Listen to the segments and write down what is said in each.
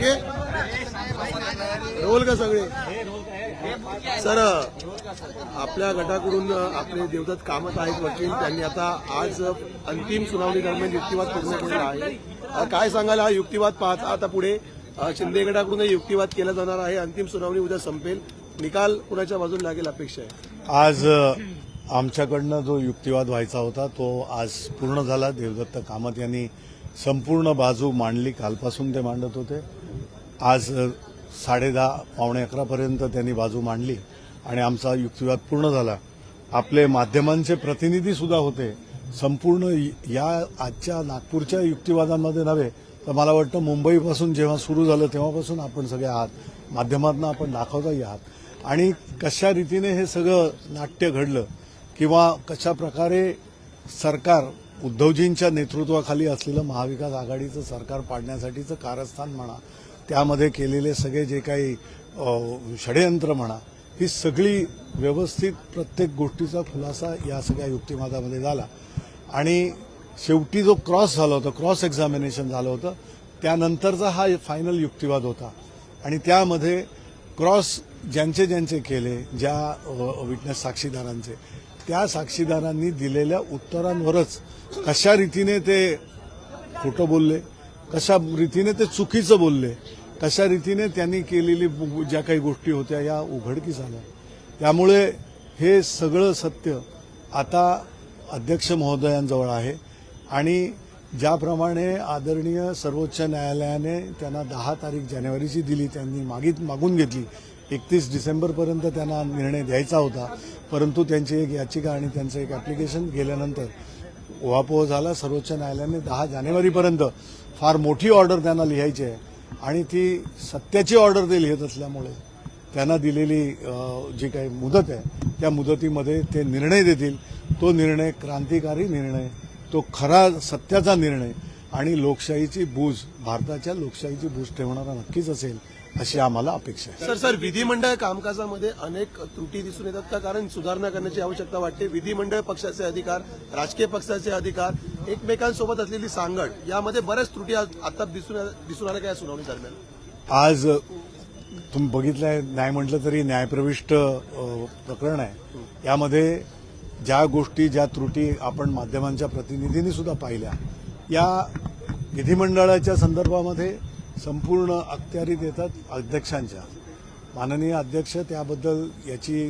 Okay? Role का सगळे? Sir आपल्या गटाकडून आपले देवदत्त कामत आहेत वकील त्यांनी आता आज अंतिम सुनावणी दरम्यान युक्तिवाद पूर्ण केलेला आहे. काय सांगाल हा युक्तिवाद पाहता? आता पुढे शिंदे गटाकडून युक्तिवाद केला जाणार आहे. अंतिम सुनावणी उद्या संपेल. निकाल कुणाच्या बाजून लागेल अपेक्षा आहे? आज आमच्याकडनं जो युक्तिवाद व्हायचा होता तो आज पूर्ण झाला. देवदत्त कामत यांनी संपूर्ण बाजू मांडली. कालपासून ते मांडत होते. आज साडेदहा पावणे अकरापर्यंत त्यांनी बाजू मांडली आणि आमचा युक्तिवाद पूर्ण झाला. आपले माध्यमांचे प्रतिनिधी सुद्धा होते. संपूर्ण या आजच्या नागपूरच्या युक्तिवादांमध्ये नव्हे तर मला वाटतं मुंबईपासून जेव्हा सुरू झालं तेव्हापासून आपण सगळे आहात. माध्यमातून आपण दाखवताही आहात. आणि कशा रीतीने हे सगळं नाट्य घडलं किंवा कशा प्रकारे सरकार उद्धवजींच्या नेतृत्वाखाली असलेलं महाविकास आघाडीचं सरकार पाडण्यासाठीचं कारस्थान म्हणा त्यामध्ये केलेले सगळे जे काही षडयंत्र म्हणा ही सगळी व्यवस्थित प्रत्येक गोष्टीचा खुलासा या सगळ्या युक्तिवादामध्ये झाला. आणि शेवटी जो क्रॉस झाला होता क्रॉस एक्झामिनेशन झालं होतं त्यानंतरचा हा फायनल युक्तिवाद होता. आणि त्यामध्ये क्रॉस ज्यांचे ज्यांचे केले ज्या विटनेस साक्षीदारांचे त्या साक्षीदारांनी दिलेल्या उत्तरांवरच कशा रीतीने ते खोटं बोलले कशा रीतीने ते चुकीचं बोलले कशा रीतीने त्यांनी केलेली ज्या काही गोष्टी होत्या या उघडकीस आल्या. त्यामुळे हे सगळं सत्य आता अध्यक्ष महोदयांजवळ आहे. आणि ज्याप्रमाणे आदरणीय सर्वोच्च न्यायालयाने त्यांना दहा तारीख जानेवारीची दिली त्यांनी मागित मागून घेतली. एकतीस डिसेंबरपर्यंत त्यांना निर्णय द्यायचा होता. परंतु त्यांची एक याचिका आणि त्यांचं एक ॲप्लिकेशन गेल्यानंतर ओहापोह झाला. सर्वोच्च न्यायालयाने दहा जानेवारीपर्यंत फार मोठी ऑर्डर त्यांना लिहायची आहे. आणि ती सत्याची ऑर्डर ते लिहित असल्यामुळे त्यांना दिलेली जी काही मुदत आहे त्या मुदतीमध्ये ते निर्णय देतील. तो निर्णय क्रांतिकारी निर्णय तो खरा सत्याचा निर्णय आणि लोकशाहीची बूज भारताच्या लोकशाहीची बूज ठेवणारा नक्कीच असेल अशी आम्हाला अपेक्षा आहे. सर सर विधिमंडळ कामकाजामध्ये अनेक त्रुटी दिसून येतात का? कारण सुधारणा करण्याची आवश्यकता वाटते. विधिमंडळ पक्षाचे अधिकार राजकीय पक्षाचे अधिकार एकमेकांसोबत असलेली सांगड यामध्ये बऱ्याच त्रुटी आज- आता दिसून दिसून आल्या काय सुनावणी दरम्यान? आज तुम्ही बघितलंय न्याय म्हटलं तरी न्यायप्रविष्ट प्रकरण आहे. यामध्ये ज्या गोष्टी ज्या त्रुटी आपण माध्यमांच्या प्रतिनिधींनी सुद्धा पाहिल्या या विधिमंडळाच्या संदर्भामध्ये संपूर्ण अखत्यारीत येतात अध्यक्षांच्या. माननीय अध्यक्ष त्याबद्दल याची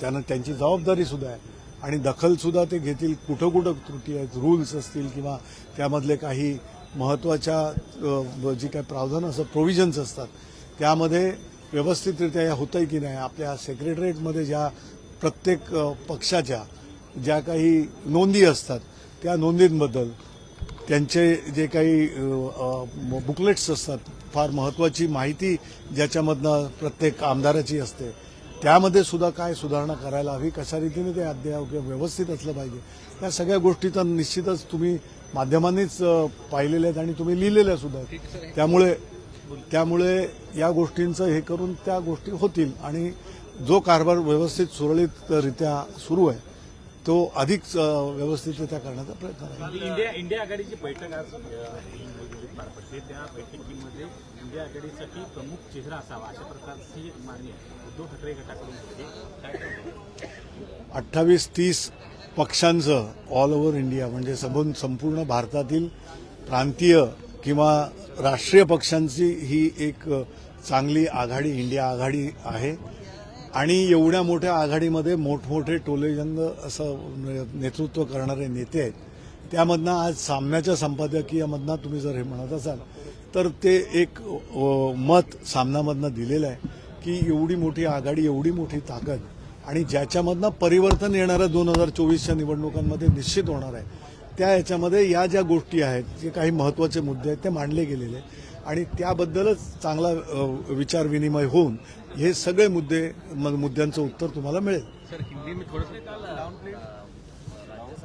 त्यांना त्यांची जबाबदारी सुद्धा आहे. आणि दखलसुद्धा ते घेतील. कुठं कुठं त्रुटी आहेत रूल्स असतील किंवा त्यामधले काही महत्त्वाच्या जी काही प्रावधान असं प्रोव्हिजन्स असतात त्यामध्ये व्यवस्थितरित्या या होतं आहे की नाही? आपल्या सेक्रेटरीएटमध्ये ज्या प्रत्येक पक्षाच्या ज्या काही नोंदी असतात त्या नोंदींबद्दल त्यांचे जे काही बुकलेट्स असतात फार महत्वाची माहिती ज्याच्यामधनं प्रत्येक आमदाराची असते त्यामध्ये सुद्धा काय सुधारणा करायला हवी कशा रीतीने ते अद्ययावत व्यवस्थित असलं पाहिजे या सगळ्या गोष्टी तर निश्चितच तुम्ही माध्यमांनीच पाहिलेल्या आहेत आणि तुम्ही लिहिलेल्या सुद्धा आहेत. त्यामुळे त्यामुळे या गोष्टींचं हे करून त्या गोष्टी होतील आणि जो कारभार व्यवस्थित सुरळीतरित्या सुरू आहे तो अधिक व्यवस्थितरित्या करण्याचा प्रयत्न इंडिया आघाडीची बैठक आज पार पडते त्या बैठकीमध्ये इंडिया आघाडीसाठी प्रमुख चेहरा असावा अशा प्रकारची मागणी उद्धव ठाकरे गटाकडून अठ्ठावीस तीस पक्षांचं ऑल ओव्हर इंडिया म्हणजे सबून संपूर्ण भारतातील प्रांतीय किंवा राष्ट्रीय पक्षांची ही एक चांगली आघाडी इंडिया आघाडी आहे. आणि एवढ्या मोठ्या आघाडीमध्ये मोठमोठे टोलेजंग असं नेतृत्व करणारे नेते आहेत. त्यामधनं आज सामन्याच्या संपादकीयामधनं तुम्ही जर हे म्हणत असाल तर ते एक मत सामनामधनं दिलेलं आहे की एवढी मोठी आघाडी एवढी मोठी ताकद आणि ज्याच्यामधनं परिवर्तन येणाऱ्या दोन हजार चोवीसच्या निवडणुकांमध्ये निश्चित होणार आहे. त्या याच्यामध्ये या ज्या गोष्टी आहेत जे काही महत्त्वाचे मुद्दे आहेत ते मांडले गेलेले आणि त्याबद्दलच चांगला विचार विनिमय होऊन हे सगळे मुद्दे म- मुद्द्यांचं उत्तर तुम्हाला मिळेल.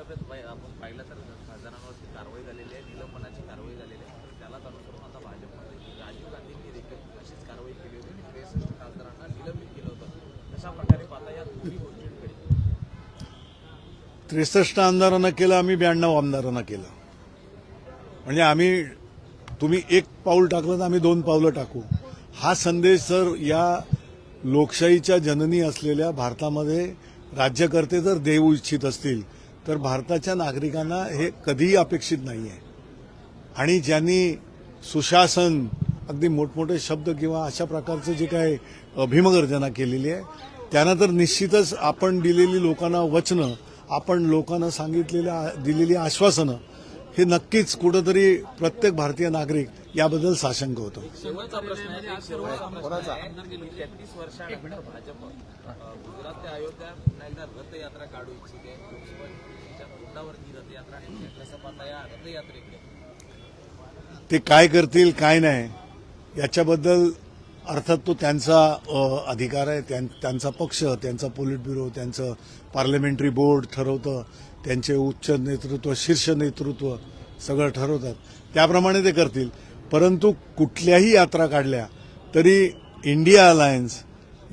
सर आपण पाहिलं तर खासदारांवरती कारवाई झालेली आहे निलंबनाची कारवाई झालेली आहे. त्यालाच अनुसरून आता भाजपमध्ये राजीव गांधींनी देखील अशीच कारवाई केली होती आणि त्रेसष्ट खासदारांना निलंबित केलं होतं. कशा प्रकारे पाहता या दोन्ही गोष्टींकडे? त्रेसष्ट आमदारांना केलं आम्ही ब्याण्णव आमदारांना केलं. म्हणजे आम्ही तुम्ही एक पाऊल टाकलं तर आम्ही दोन पावलं टाकू. हा संदेश सर या लोकशाहीच्या जननी असलेल्या भारतामध्ये राज्यकर्ते जर देऊ इच्छित असतील तर भारताच्या नागरिकांना हे कधीही अपेक्षित नाही आहे आणि ज्यांनी सुशासन अगदी मोठमोठे शब्द किंवा अशा प्रकारचं जे काय भीमगर्जना केलेली आहे त्यांना तर निश्चितच आपण दिलेली लोकांना वचनं आपण लोकांना सांगितलेल्या दिलेली आश्वासनं हे नक्कीच कुठंतरी प्रत्येक भारतीय नागरिक याबद्दल साशंक होतं. ते काय करतील काय नाही याच्याबद्दल अर्थात तो त्यांचा अधिकार आहे त्यां- त्यांचा पक्ष त्यांचा पोलिट ब्युरो त्यांचं पार्लमेंटरी बोर्ड ठरवतं. त्यांचे उच्च नेतृत्व शीर्ष नेतृत्व सगळं ठरवतात. त्याप्रमाणे ते करतील. परंतु कुठल्याही यात्रा काढल्या तरी इंडिया अलायन्स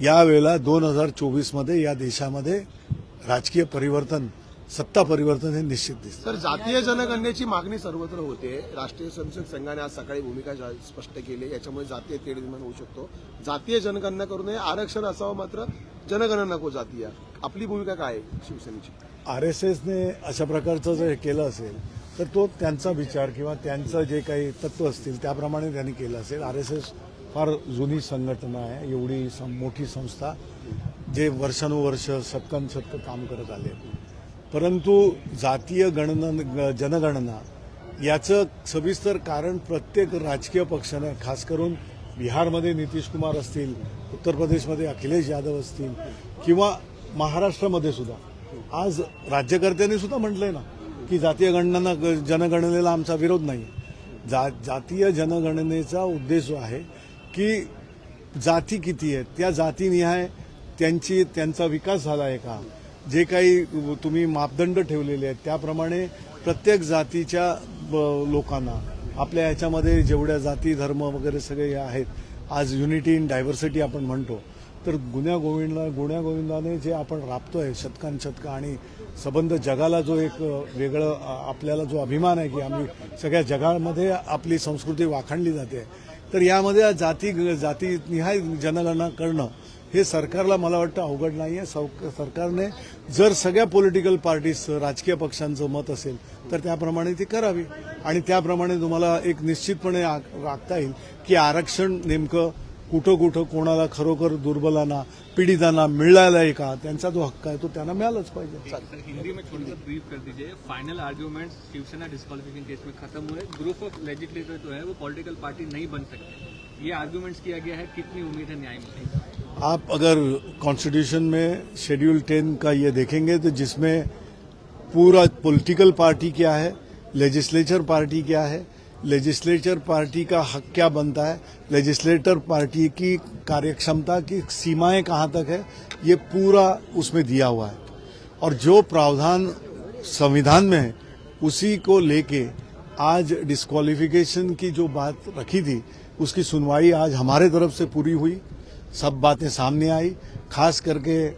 यावेळेला दोन हजार चोवीसमध्ये या देशामध्ये राजकीय परिवर्तन सत्ता परिवर्तन हे निश्चित दिसतं. तर जातीय जनगणनेची मागणी सर्वत्र होते. राष्ट्रीय स्वयंसेवक संघाने आज सकाळी भूमिका जा- स्पष्ट केली याच्यामुळे जातीय तेढ निर्माण होऊ शकतो. जातीय जनगणना करू नये. आरक्षण असावं मात्र जनगणना नको जातीय. आपली भूमिका काय आहे शिवसेनेची? आर एस एसने अशा प्रकारचं जर हे केलं असेल तर तो त्यांचा विचार किंवा त्यांचं जे काही तत्व असतील त्याप्रमाणे त्यांनी केलं असेल. आर एस एस फार जुनी संघटना आहे एवढी मोठी संस्था जे वर्षानुवर्ष शतकानुशतकं काम करत आले. परंतु जातीय गणना जनगणना याचं सविस्तर कारण प्रत्येक राजकीय पक्षाने खास करून बिहारमध्ये नितीश कुमार असतील उत्तर प्रदेशमध्ये अखिलेश यादव असतील किंवा महाराष्ट्रामध्ये सुद्धा. आज राज्यकर्त्यांनी सुद्धा म्हटलंय ना की जातीय गणना जनगणनेला आमचा विरोध नाही जा जातीय जनगणनेचा उद्देश आहे की जाती किती आहेत त्या जातीनिहाय त्यांची त्यांचा विकास झाला आहे का? जे काही तुम्ही मापदंड ठेवलेले आहेत त्याप्रमाणे प्रत्येक जातीच्या ब- लोकांना आपल्या ह्याच्यामध्ये जेवढ्या जाती धर्म वगैरे सगळे हे आहेत आज युनिटी इन डायव्हर्सिटी आपण म्हणतो तर गुन्ह्या गोविंदला गुन्ह्या गोविंदाने जे आपण राबतो शतकान शतकं आणि संबंध जगाला जो एक वेगळं आपल्याला जो अभिमान आहे की आम्ही सगळ्या जगामध्ये आपली संस्कृती वाखाणली जाते. तर यामध्ये जाती जातीनिहाय जनगणना करणं हे सरकारला मला वाटतं अवघड नाही आहे सरकारने जर सगळ्या पॉलिटिकल पार्टीज राजकीय पक्षांचं मत असेल तर त्याप्रमाणे ती करावी. आणि त्याप्रमाणे तुम्हाला एक निश्चितपणे आख- राखता येईल की आरक्षण नेमकं कुठं कुठं कोणाला खरोखर दुर्बलांना पीडितांना मिळाला आहे का त्यांचा जो हक्क आहे तो त्यांना मिळालाच पाहिजे. हिंदी में थोड़ा ब्रीफ कर दीजिए. Final arguments Shiv Sena disqualification case में खत्म हुए. ग्रुप ऑफ़ लेजिस्लेटर जो है वो पॉलिटिकल पार्टी नहीं बन सकते. ये आर्ग्यूमेंट्स किया गया है कितनी उम्मीद है न्याय में आप अगर कॉन्स्टिट्यूशन में शेड्यूल टेन का ये देखेंगे तो जिसमें पूरा पॉलिटिकल पार्टी क्या है लेजिस्लेचर पार्टी क्या है लेजिस्लेचर पार्टी का हक क्या बनता है? लेजिस्लेटर पार्टी की कार्यक्षमता की सीमाएँ कहाँ तक है? ये पूरा उसमें दिया हुआ है। और जो प्रावधान संविधान में है, उसी को लेके आज डिस्कालिफिकेशन की जो बात रखी थी, उसकी सुनवाई आज हमारे तरफ़ से पूरी हुई। सब बातें सामने आई। खास करके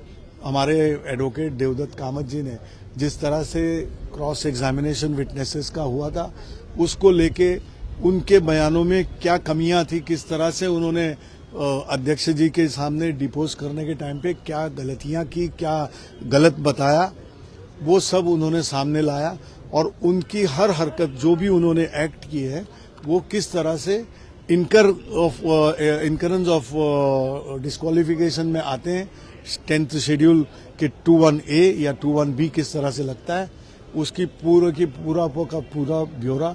हमारे एडवोकेट देवदत्त कामत जी ने जिस तरह से क्रॉस एग्जामिनेशन विटनेसेस का हुआ था, उसको लेके उनके बयानों में क्या कमियाँ थी, किस तरह से उन्होंने अध्यक्ष जी के सामने डिपोज करने के टाइम पे क्या गलतियाँ की, क्या गलत बताया, वो सब उन्होंने सामने लाया और उनकी हर हरकत जो भी उन्होंने एक्ट की है, वो किस तरह से इनकर ऑफ़ इनकरेंस ऑफ़ डिस्कालिफिकेशन में आते हैं टेंथ शेड्यूल के टू वन ए या टू वन बी किस तरह से लगता है उसकी पूरा की पूरा का पूरा ब्यौरा